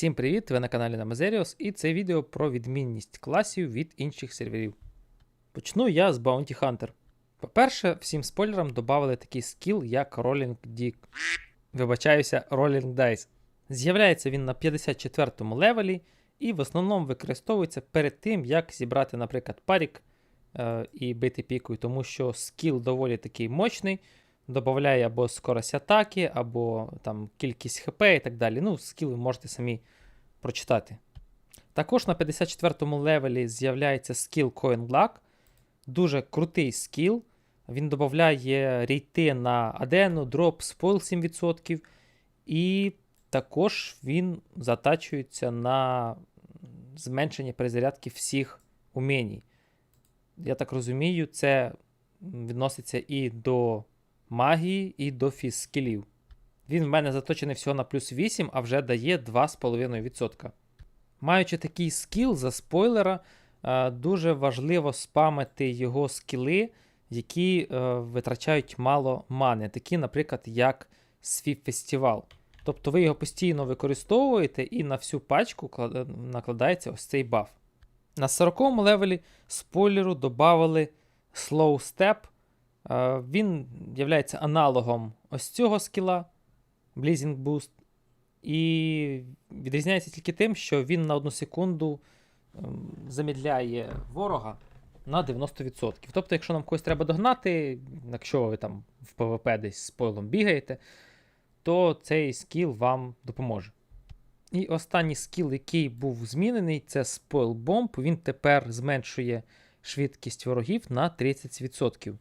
Всім привіт! Ви на каналі Namazerios і це відео про відмінність класів від інших серверів. Почну я з Bounty Hunter. По-перше, всім спойлерам додали такий скіл, як Rolling Dick. Вибачаюся, Rolling Dice. З'являється він на 54 му левелі і в основному використовується перед тим, як зібрати, наприклад, парік е, і бити пікою, тому що скіл доволі такий мощний, додає або скорость атаки, або там кількість ХП і так далі. Ну, скіл ви можете самі прочитати. Також на 54 му левелі з'являється скіл Coin Luck. Дуже крутий скіл. Він додає рейти на Адену, дроп, спойл 7%. І також він затачується на зменшення перезарядки всіх умінь. Я так розумію, це відноситься і до магії, і до фіз-скілів. Він в мене заточений всього на плюс 8, а вже дає 2,5%. Маючи такий скіл за спойлера, е, дуже важливо спамити його скіли, які е, витрачають мало мани, такі, наприклад, як свій фестивал. Тобто ви його постійно використовуєте і на всю пачку накладається ось цей баф. На 40 му левелі спойлеру додали Slow Step. Він є аналогом ось цього скіла Blazing Boost. І відрізняється тільки тим, що він на одну секунду ем, замідляє ворога на 90%. Тобто, якщо нам когось треба догнати, якщо ви там в ПВП десь з пойлом бігаєте, то цей скіл вам допоможе. І останній скіл, який був змінений, це Spoil Bomb. Він тепер зменшує швидкість ворогів на 30%.